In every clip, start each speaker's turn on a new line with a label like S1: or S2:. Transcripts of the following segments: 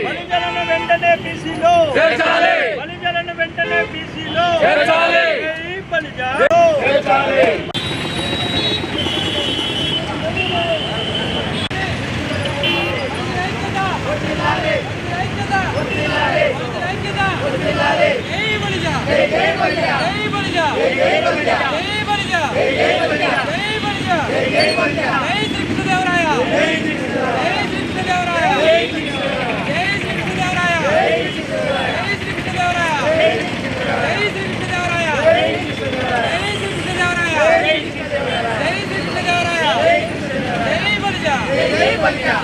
S1: బలిజలను వెంటనే బీసీలో బలిజలను వెంటనే బీసీలో బలిజలను వెంటనే బీసీలో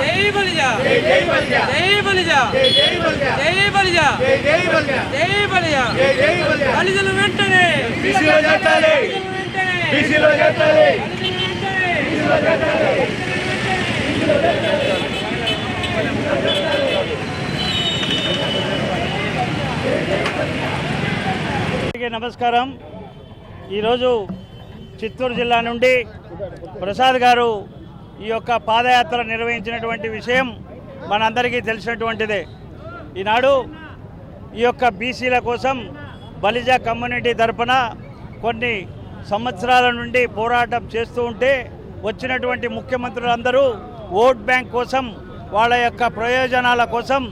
S1: జై బలిజ
S2: జై బలిజా జై బలిజా జై బలిజా జై బలిజా బలిజలు వెంటనే.
S1: బీసీలో చేర్చాలి.
S2: వెంటనే
S1: బీసీలో చేర్చాలి. అందరికీ నమస్కారం. ఈరోజు చిత్తూరు జిల్లా నుండి ప్రసాద్ గారు ఈ యొక్క పాదయాత్ర నిర్వహించినటువంటి విషయం మనందరికీ తెలిసినటువంటిదే. ఈనాడు ఈ యొక్క బీసీల కోసం బలిజ కమ్యూనిటీ తరఫున కొన్ని సంవత్సరాల నుండి పోరాటం చేస్తూ ఉంటే వచ్చినటువంటి ముఖ్యమంత్రులందరూ ఓట్ బ్యాంక్ కోసం వాళ్ళ యొక్క ప్రయోజనాల కోసం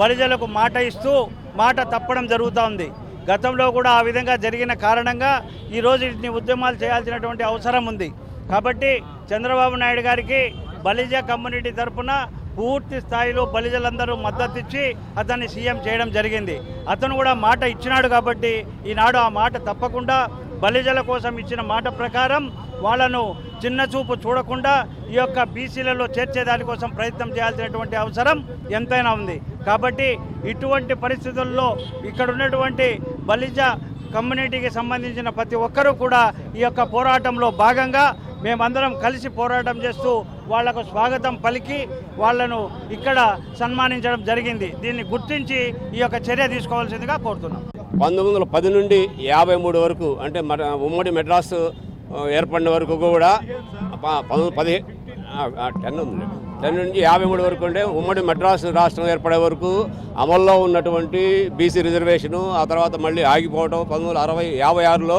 S1: బలిజలకు మాట ఇస్తూ మాట తప్పడం జరుగుతూ ఉంది. గతంలో కూడా ఆ విధంగా జరిగిన కారణంగా ఈరోజు ఇన్ని ఉద్యమాలు చేయాల్సినటువంటి అవసరం ఉంది. కాబట్టి చంద్రబాబు నాయుడు గారికి బలిజ కమ్యూనిటీ తరఫున పూర్తి స్థాయిలో బలిజలందరూ మద్దతు ఇచ్చి అతన్ని సీఎం చేయడం జరిగింది. అతను కూడా మాట ఇచ్చినాడు కాబట్టి ఈనాడు ఆ మాట తప్పకుండా బలిజల కోసం ఇచ్చిన మాట ప్రకారం వాళ్ళను చిన్న చూపు చూడకుండా ఈ యొక్క బీసీలలో చేర్చే దానికోసం ప్రయత్నం చేయాల్సినటువంటి అవసరం ఎంతైనా ఉంది. కాబట్టి ఇటువంటి పరిస్థితుల్లో ఇక్కడ ఉన్నటువంటి బలిజ కమ్యూనిటీకి సంబంధించిన ప్రతి ఒక్కరూ కూడా ఈ యొక్క పోరాటంలో భాగంగా మేమందరం కలిసి పోరాటం చేస్తూ వాళ్ళకు స్వాగతం పలికి వాళ్ళను ఇక్కడ సన్మానించడం జరిగింది. దీన్ని గుర్తించి ఈ యొక్క చర్య తీసుకోవాల్సిందిగా కోరుతున్నాం.
S3: పంతొమ్మిది వందల పది నుండి యాభై మూడు వరకు అంటే మన ఉమ్మడి మెడ్రాస్ ఏర్పడిన వరకు కూడా పది టెన్ ఉంది టెన్ నుంచి యాభై మూడు వరకు ఉండే ఉమ్మడి మెడ్రాస్ రాష్ట్రం ఏర్పడే వరకు అమల్లో ఉన్నటువంటి బీసీ రిజర్వేషను ఆ తర్వాత మళ్ళీ ఆగిపోవడం పంతొమ్మిది వందల అరవై యాభై ఆరులో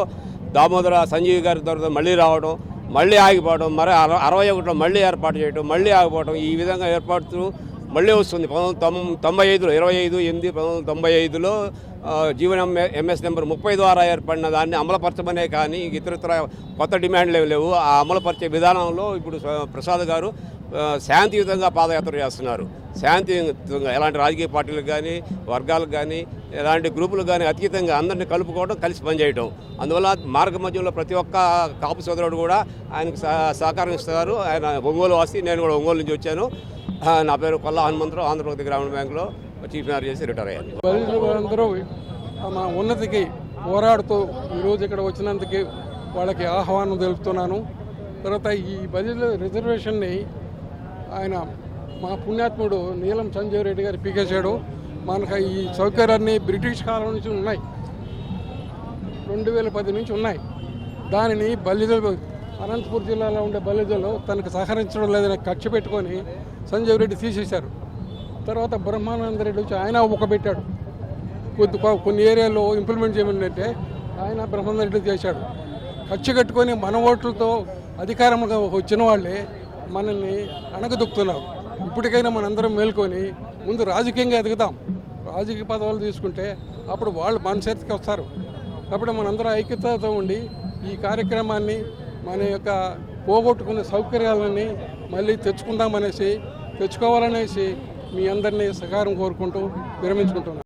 S3: దామోదర సంజీవ్ గారి తర్వాత మళ్ళీ రావడం మళ్ళీ ఆగిపోవడం మరి అరవై ఒకటిలో మళ్ళీ ఏర్పాటు చేయడం మళ్ళీ ఆగిపోవడం ఈ విధంగా ఏర్పాటు మళ్ళీ వస్తుంది. పంతొమ్మిది తొం- తొంభై ఐదులో ఇరవై ఐదు ఎనిమిది పంతొమ్మిది వందల తొంభై ఐదులో జీవన ఎంఎస్ నెంబర్ ముప్పై ద్వారా ఏర్పడిన దాన్ని అమలుపరచమనే కానీ ఇతరత్ర కొత్త డిమాండ్లు ఏమి లేవు. ఆ అమలుపరిచే విధానంలో ఇప్పుడు ప్రసాద్ గారు శాంతియుతంగా పాదయాత్ర చేస్తున్నారు. శాంతియుతంగా ఎలాంటి రాజకీయ పార్టీలకు కానీ వర్గాలకు కానీ ఎలాంటి గ్రూపులకు కానీ అతీతంగా అందరిని కలుపుకోవడం కలిసి పనిచేయడం అందువల్ల మార్గ మధ్యంలో ప్రతి ఒక్క కాపు సోదరుడు కూడా ఆయనకు సహ- సహకారం ఇస్తారు ఆయన ఒంగోలు వాసి నేను కూడా ఒంగోలు నుంచి వచ్చాను. నా పేరు కొల్లా హనుమంతరావు ఆంధ్రప్రదేశ్ గ్రామీణ బ్యాంకులో చీఫ్ మేనేజర్ చేసి రిటైర్ అయ్యాను.
S4: అందరూ మా ఉన్నతికి పోరాడుతూ ఈరోజు ఇక్కడ వచ్చినందుకు వాళ్ళకి ఆహ్వానం తెలుపుతున్నాను. తర్వాత ఈ బదిలీ రిజర్వేషన్ని ఆయన మా పుణ్యాత్ముడు నీలం సంజయ్ రెడ్డి గారు పీకేశాడు మనకు ఈ సౌకర్యాన్ని బ్రిటిష్ కాలం నుంచి ఉన్నాయి. రెండు వేల పది నుంచి ఉన్నాయి. దానిని బల్లిదలు అనంతపూర్ జిల్లాలో ఉండే బల్లిదలు తనకు సహకరించడం లేదని ఖర్చు పెట్టుకొని సంజయ్ రెడ్డి తీసేశారు. తర్వాత బ్రహ్మానంద రెడ్డి వచ్చి ఆయన ఒక పెట్టాడు. కొద్ది కొన్ని ఏరియాల్లో ఇంప్లిమెంట్ చేయమంటే ఆయన బ్రహ్మానంద రెడ్డి చేశాడు. ఖర్చు కట్టుకొని మన ఓట్లతో అధికారంగా వచ్చిన వాళ్ళే మనల్ని అణగదొక్కుతున్నారు ఇప్పటికైనా మనందరం మేల్కొని ముందు రాజకీయంగా ఎదుగుతాం రాజకీయ పదవులు తీసుకుంటే అప్పుడు వాళ్ళు మన చేతికి వస్తారు. కాబట్టి మనందరం ఐక్యతతో ఉండి ఈ కార్యక్రమాన్ని మన యొక్క పోగొట్టుకున్న సౌకర్యాలని మళ్ళీ తెచ్చుకుందామనేసి తెచ్చుకోవాలనేసి మీ అందరినీ సహకారం కోరుకుంటూ విరమించుకుంటున్నాను